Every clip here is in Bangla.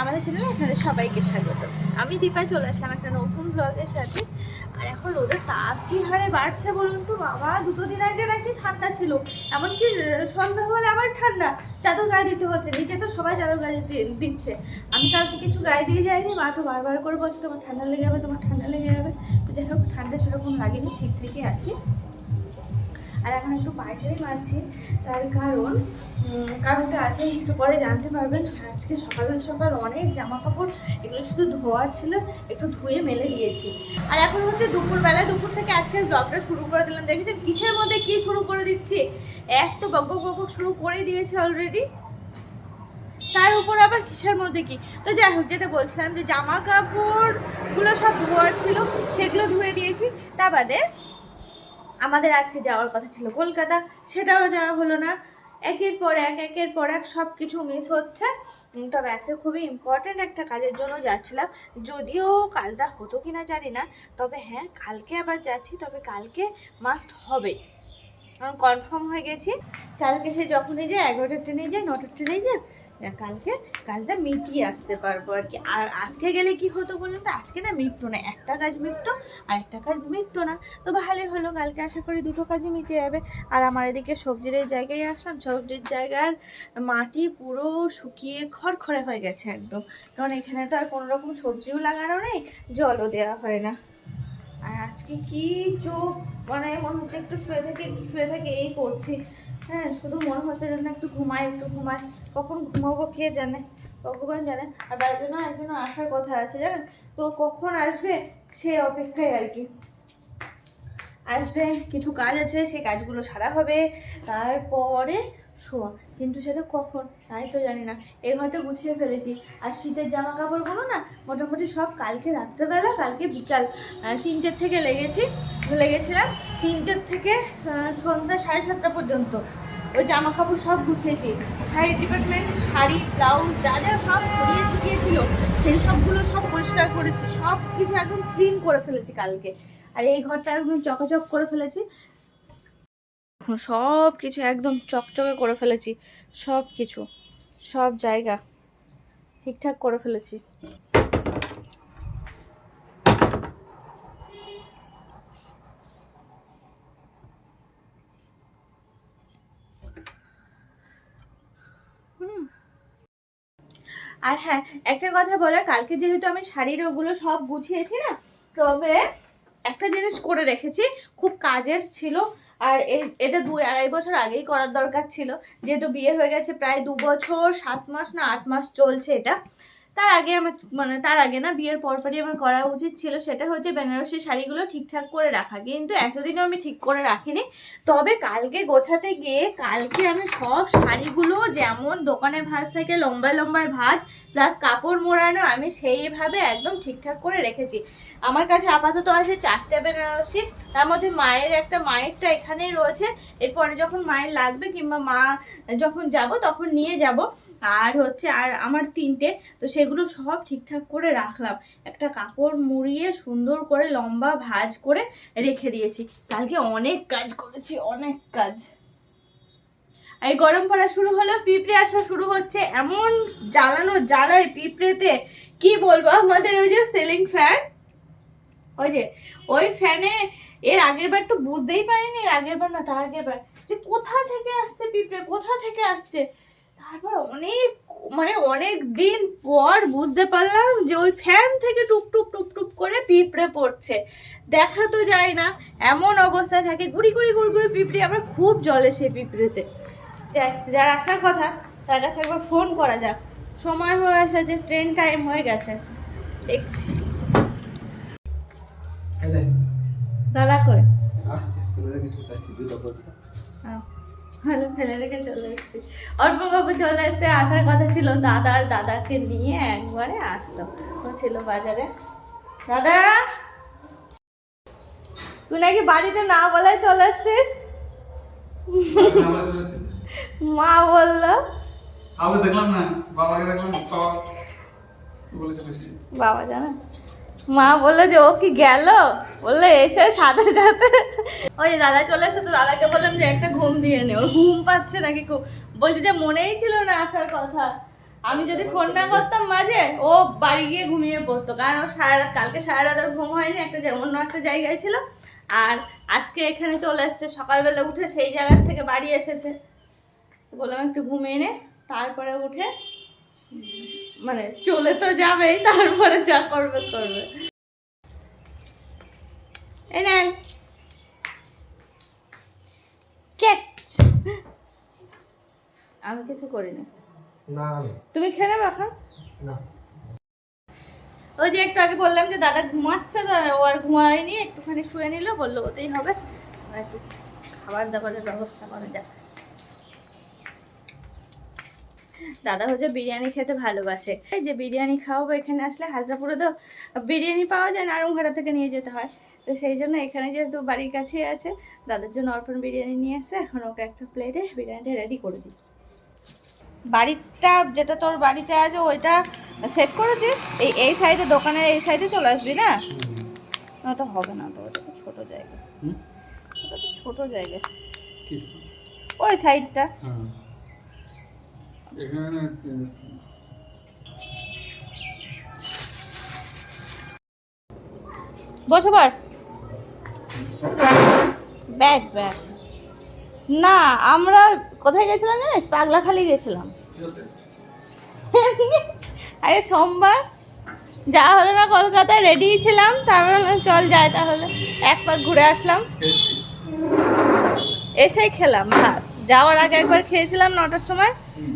আমাদের চ্যানেলে আপনাদের সবাইকে স্বাগত। আমি দীপা চলে আসলাম একটা নতুন ব্লগের সাথে। আর এখন রোদের তাপ কি হারে বাড়ছে বলুন তো? বাবা, দুটো দিন আগে নাকি ঠান্ডা ছিল। এমনকি সন্ধ্যা হলে আবার ঠান্ডা। চাদর গায়ে দিতে হচ্ছে, নিচে তো সবাই চাদর গায়ে দিচ্ছে। আমি কালকে কিছু গায়ে দিয়ে যাইনি। মা তো বারবার করে বলছে, তোমার ঠান্ডা লেগে যাবে, তোমার ঠান্ডা লেগে যাবে। যাই হোক, ঠান্ডা সেরকম লাগেনি, ঠিক থেকে আছি। আর এখন একটু পায়চারি মারছি, তার কারণ কারণটা আছে, একটু পরে জানতে পারবেন। আজকে সকাল সকাল অনেক জামা কাপড় এগুলো শুধু ধোয়ার ছিল, একটু ধুয়ে মেলে দিয়েছি। আর এখন হচ্ছে দুপুরবেলা, দুপুর থেকে আজকের ব্লগটা শুরু করে দিলাম। দেখেছেন কিসের মধ্যে কি শুরু করে দিচ্ছি? এক তো বক বক শুরু করে দিয়েছে অলরেডি তার উপর আবার কিসের মধ্যে কি? তো যাই হোক, যেটা বলছিলাম যে জামা কাপড়গুলো সব ধোয়ার ছিল, সেগুলো ধুয়ে দিয়েছি। তা বাদে আমাদের আজকে যাওয়ার কথা ছিল কলকাতা, সেটাও যাওয়া হলো না। একের পর এক, একের পর এক সব কিছু মিস হচ্ছে তবে আজকে খুবই ইম্পর্ট্যান্ট একটা কাজের জন্য যাচ্ছিলাম। যদিও কাজটা হতো কি না জানি না, তবে হ্যাঁ কালকে আবার যাচ্ছি, তবে কালকে মাস্ট হবে। কারণ কনফার্ম হয়ে গেছি। কালকে সে যখনই যায়, এগারোটার ট্রেনে যায়, নটার ট্রেনে যায় কালকে কাজটা মিটিয়ে আসতে পারব আর কি। আর আজকে গেলে কি হতো বলুন তো? আজকে না মিটতো না, একটা কাজ মিটতো আর একটা কাজ মিটতো না। তো ভালোই হলো, কালকে আশা করি দুটো কাজই মিটে যাবে। আর আমার এদিকে সবজির এই জায়গায় আসলাম, সবজির জায়গার মাটি পুরো শুকিয়ে খড়খড়ে হয়ে গেছে একদম। কারণ এখানে তো আর কোনো রকম সবজিও লাগানো নেই, জলও দেওয়া হয় না। আর আজকে কি চোখ মানে মনে হচ্ছে একটু শুয়ে থাকে শুয়ে থাকে, এই করছি। হ্যাঁ শুধু মনে হচ্ছে যেন একটু ঘুমাই একটু ঘুমাই। কখন ঘুমাবো কে জানে? ভগবান জানে। আর বাড়িতে না একজন আসার কথা আছে, জানেন? তো কখন আসবে সে অপেক্ষায় আর কি। আসবে, কিছু কাজ আছে, সেই কাজগুলো সারা হবে। তারপরে শোয়া। কিন্তু সেটা কখন? তাই তো জানি না। এই ঘরটা গুছিয়ে ফেলেছি। আর শীতের জামা কাপড়গুলো না, মোটামুটি সব কালকে রাত্রেবেলা, কালকে বিকাল তিনটের থেকে লেগেছি, লেগেছিলাম তিনটের থেকে সন্ধ্যা সাড়ে সাতটা পর্যন্ত। ওই জামা কাপড় সব গুছিয়েছি। শাড়ি ডিপার্টমেন্ট শাড়ি ব্লাউজ যা যা সব ছড়িয়ে ছিটিয়েছিল, সেই সবগুলো সব পরিষ্কার করেছি। সব কিছু একদম ক্লিন করে ফেলেছি কালকে। আর এই ঘরটা একদম চকাচক করে ফেলেছি। সব কিছু একদম চকচকে করে ফেলেছি। সব কিছু সব জায়গা ঠিকঠাক করে ফেলেছি। আর হ্যাঁ একটা কথা বলা, কালকে যেহেতু আমি শাড়ির ওগুলো সব গুছিয়েছি না, তবে একটা জিনিস করে রেখেছি, খুব কাজের ছিল আর এটা দু আড়াই বছর আগেই করার দরকার ছিল। যেহেতু বিয়ে হয়ে গেছে প্রায় দু বছর, সাত মাস না আট মাস চলছে এটা। তার আগে আমার মানে তার আগে না বিয়ের পরপরই আমার করা উচিত ছিল সেটা হচ্ছে বেনারসি শাড়িগুলো ঠিকঠাক করে রাখা। কিন্তু এতদিনও আমি ঠিক করে রাখিনি। তবে কালকে গোছাতে গিয়ে কালকে আমি সব শাড়িগুলো যেমন দোকানে ভাঁজ থেকে লম্বায় লম্বায় ভাঁজ প্লাস কাপড় মোড়ানো, আমি সেইভাবে একদম ঠিকঠাক করে রেখেছি। আমার কাছে আপাতত আছে চারটে বেনারসি। তার মধ্যে মায়ের একটা, মায়েরটা এখানেই রয়েছে। এরপরে যখন মায়ের লাগবে কিংবা মা যখন যাব তখন নিয়ে যাব। আর হচ্ছে, আর আমার তিনটে, তো সেগুলো সব ঠিকঠাক করে রাখলাম। একটা কাপড় মুড়িয়ে সুন্দর করে লম্বা ভাঁজ করে রেখে দিয়েছি। কালকে অনেক কাজ করেছি, অনেক কাজ। এই গরম পড়া শুরু হলো পিঁপড়ে আসা শুরু হচ্ছে। এমন জ্বালানো জ্বালায় পিঁপড়েতে। কি বলব আমাদের ওই যে সিলিং ফ্যান ওই যে, ওই ফ্যানে এর আগের বার তো বুঝতেই পারিনি, আগের বার না, তার আগের বার। যে কোথা থেকে আসছে পিঁপড়ে? কোথা থেকে আসছে? তারপর অনেক মানে অনেক দিন পর বুঝতে পারলাম যে ওই ফ্যান থেকে টুপ টুপ করে পিঁপড়ে পড়ছে। দেখা তো যায় না এমন অবস্থায় থাকে ঘুরি ঘুরি ঘুরি ঘুরি পিঁপড়ে আবার খুব জলে সেই পিঁপড়েতে। যার আসার কথা তার কাছে একবার ফোন করা যাক। সময় হয়ে এসেছে ট্রেন টাইম হয়ে গেছে। দেখছি। দাদা করে। আসছে ফেলে রেখে চলে আসছি দুটো করতে ভালো ফেলে রেখে চলে এসেছি। অল্পবাবু চলে এসে আসার কথা ছিল দাদা আর দাদাকে নিয়ে একবারে আসলো। ও ছিল বাজারে। দাদা! তুই নাকি বাড়িতে না বলে চলে এসছিস? মা বলল। দেখলাম না বাবাকে দেখলাম বাবা বাবা জানে? মা বলল যে, ও কি গেল? বলল, এসে সাথে সাথে। ওই দাদা চলে এসে তো দাদাকে বললাম যে, একটা ঘুম দিয়ে নে। ওর ঘুম পাচ্ছে নাকি খুব। বলছে যে, মনেই ছিল না আসার কথা। আমি যদি ফোন না করতাম মাঝে, ও বাড়ি গিয়ে ঘুমিয়ে পড়তো। কারণ ও সারা রাত, কালকে সারা রাত ঘুম হয়নি, একটা অন্য একটা জায়গায় ছিল। আর আজকে এখানে চলে এসেছে, সকালবেলা উঠে সেই জায়গার থেকে বাড়ি এসেছে। বললাম, একটু ঘুমিয়ে নে। তারপরে উঠে মানে চলে তো যাবেই তারপরে যা করবে করবে। এই নেন। আমি কিছু করিনি। না। তুমি খেয়ে নেবে এখন? না। ওই যে একটু আগে বললাম যে দাদা ঘুমাচ্ছে তো ও আর ঘুমায়নি একটুখানি শুয়ে নিল বলল ওতেই হবে। একটু খাবার দাবারের ব্যবস্থা করা যাক। দাদা হচ্ছে বিরিয়ানি খেতে ভালোবাসে। এই যে বিরিয়ানি খাওয়াবো এখানে আসলে হাজরাপুরে তো বিরিয়ানি পাওয়া যায় না আরমঘাটা থেকে নিয়ে যেতে হয়। তো সেই জন্য এখানে যেহেতু বাড়ির কাছেই আছে দাদার জন্য অর্পণ বিরিয়ানি নিয়ে এসে এখন ওকে একটা প্লেটে বিরিয়ানিটা রেডি করে দিই। বাড়িটা যেটা তোর বাড়িতে আছে ওইটা সেট করেছিস? এই এই সাইডে দোকানের এই সাইডে চলে আসবি না? না তো হবে না তো ওটা তো ছোটো জায়গা? ওটা তো ছোটো জায়গা। ওই সাইডটা। এখানে বসে পড় ব্যাগ ব্যাগ। না আমরা কোথায় গেছিলাম জানিস? পাগলাখালি গেছিলাম। আরে সোমবার। যাওয়া হলো না কলকাতায় রেডি ছিলাম। তারপর চল যাই তাহলে। এক পাক ঘুরে আসলাম। এসেই খেলাম ভাত। যাওয়ার আগে একবার খেয়েছিলাম নটার সময়।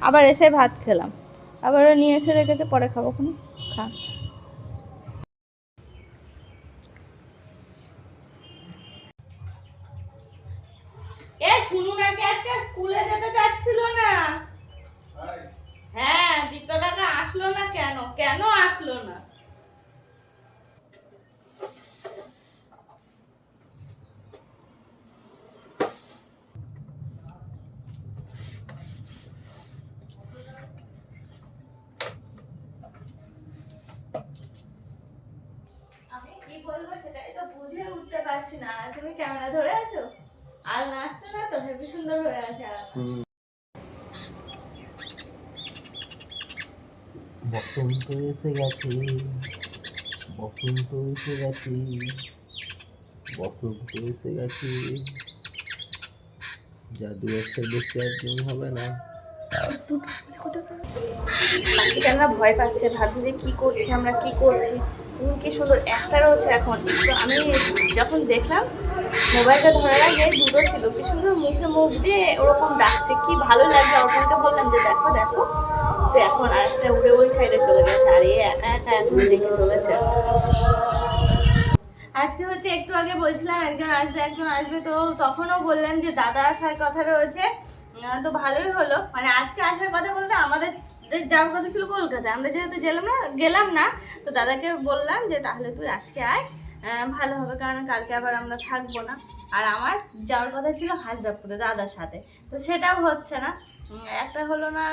আবার এসে ভাত খেলাম। আবার নিয়ে এসে রেখেছে পরে খাব কোনো? খা। শুনু নাকি আজকে স্কুলে যেতে যাচ্ছিল না? হ্যাঁ দীপা কাকা আসলো না কেন? কেন আসলো না? বলব সেটাই তো বুঝে উঠতে পারছি না। আর তুমি ক্যামেরা ধরে আছো? আর নাচতে না তো? হেবি সুন্দর হয়ে আছে বসন্ত এসে গেছে বসন্ত এসে গেছে বসন্ত এসে গেছে। জাদু একটা বেশি একদিন হবে না। ভয় পাচ্ছে ভাবছে যে কি করছি আমরা কি করছি। কি সুন্দর। একটা রয়েছে এখন। তো আমি যখন দেখলাম, মোবাইলটা ধরার আগে দুটো ছিল। কি সুন্দর মুখে মুখ দিয়ে ওরকম ডাকছে। কি ভালো লাগছে। ওরকমকে বললাম যে, দেখো দেখো। তো এখন আরেকটা উড়ে ওই সাইডে চলে গেছে। আর এ একা একা এখন দেখে চলেছে। আজকে হচ্ছে একটু আগে বলছিলাম, একজন আসবে একজন আসবে। তো তখনও বললেন যে, দাদা আসার কথা রয়েছে। তো ভালোই হলো। মানে আজকে আসার কথা বলতে আমাদের যাওয়ার কথা ছিল কলকাতায়। আমরা যেহেতু গেলাম না গেলাম না, তো দাদাকে বললাম যে, তাহলে তুই আজকে আয় ভালো হবে, কারণ কালকে আবার আমরা থাকব না। আর আমার যাওয়ার কথা ছিল হাজরাপুরে, দাদার সাথে। তো সেটাও হচ্ছে না। একটা হলো না,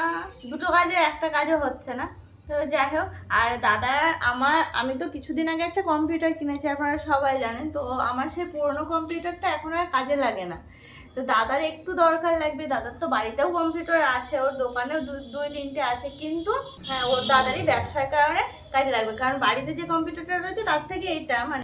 দুটো কাজে, একটা কাজও হচ্ছে না। তো যাই হোক, আর দাদা, আমার, আমি তো কিছুদিন আগে একটা কম্পিউটার কিনেছি, আপনারা সবাই জানেন। তো আমার সেই পুরনো কম্পিউটারটা এখন আর কাজে লাগে না। তো দাদার একটু দরকার লাগবে, দাদার তো বাড়িতেও কম্পিউটার আছে, ওর দোকানেও দুই তিনটে আছে, কিন্তু হ্যাঁ ওর দাদারই ব্যবসার কারণে কাজে লাগবে, কারণ বাড়িতে যে কম্পিউটারটা রয়েছে তার থেকে এইটা মানে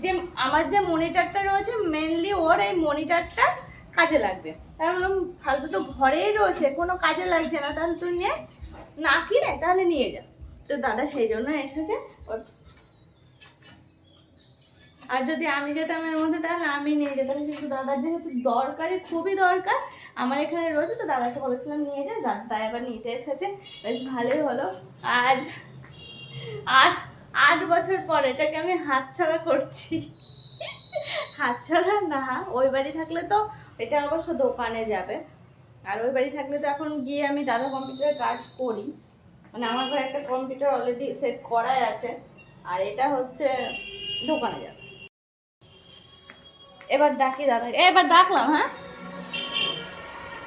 যে, আমার যে মনিটরটা রয়েছে মেনলি ওর এই মনিটারটা কাজে লাগবে। বললাম, ফালতু তো ঘরেই রয়েছে, কোনো কাজে লাগছে না, তাহলে তুই নিয়ে না কিনে, তাহলে নিয়ে যা। তো দাদা সেই জন্য এসেছে, ওর- আর যদি আমি যেতাম এর মধ্যে, তাহলে আমি নিয়ে যেতাম। কিন্তু দাদার যেহেতু দরকারই খুবই দরকার, আমার এখানে রয়েছে, তো দাদাকে বলেছিলাম নিয়ে যা দাদা তাই আবার নিতে এসেছে। বেশ ভালোই হলো। আজ, আট আট বছর পর এটাকে আমি হাতছাড়া করছি। হাতছাড়া না, ওই বাড়ি থাকলে তো এটা অবশ্য দোকানে যাবে। আর ওই বাড়ি থাকলে তো এখন গিয়ে আমি দাদা কম্পিউটারে কাজ করি। মানে আমার ঘরে একটা কম্পিউটার অলরেডি সেট করাই আছে। আর এটা হচ্ছে দোকানে যাবে। এবার ডাকি দাদা। এবার ডাকলাম হ্যাঁ?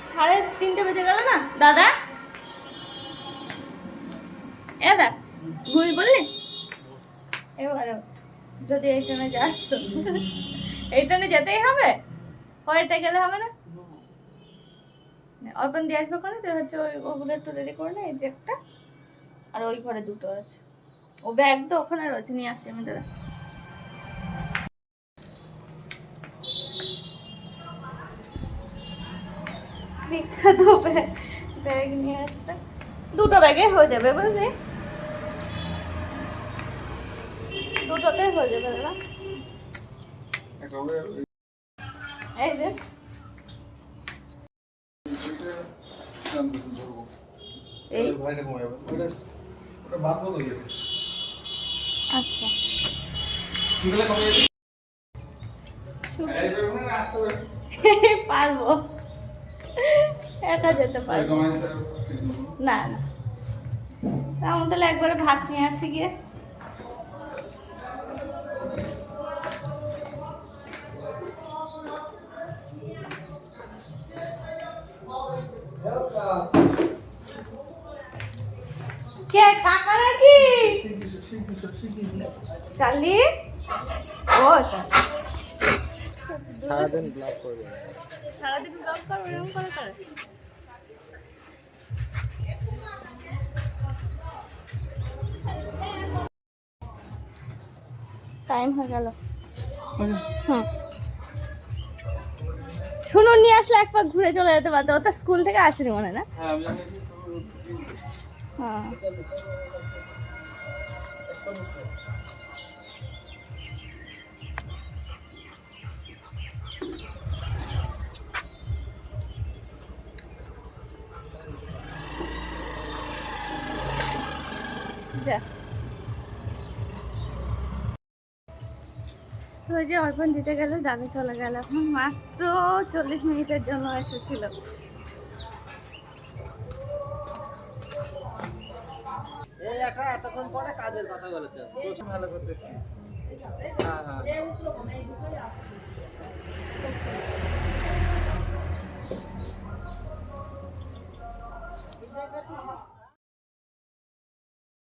সাড়ে তিনটে বেজে গেল না, দাদা? এ দেখ ঘুমি বললি এবারে। যদি এই ট্রেনে যাস তো। এই ট্রেনে যেতেই হবে? কয়টা গেলে হবে না? অর্পণ দিয়ে আসবে ওখানে তো হচ্ছে ওই ওগুলো একটু রেডি করে না, এই যে একটা। আর ওই ঘরে দুটো আছে। ও ব্যাগ তো ওখানে রয়েছে, নিয়ে আসছি আমি, দাদা। বিখ্যাত ব্যাগ নিয়ে আসছে। দুটো ব্যাগে হয়ে যাবে বুঝলি? দুটোতে হয়ে যাবে দাদা। এই যে। আচ্ছা। না পারব। একা যেতে পারব। না না। আমার তাহলে একবারে ভাত নিয়ে আসি গিয়ে। কে কাকা নাকি? চালি ও চালি সারাদিন ব্লগ করবে সারাদিন ব্লগ করো এরকম করে করে। টাইম হয়ে গেল। হ্যাঁ শুনুন নিয়ে আসলে এক পাক ঘুরে চলে যেতে পারতো ও তো স্কুল থেকে আসেনি মনে না? হ্যাঁ যে অর্পণ দিতে গেল দাদু চলে গেল। এখন মাত্র চল্লিশ মিনিটের জন্য এসেছিল। এতক্ষণ পরে কাজের কথা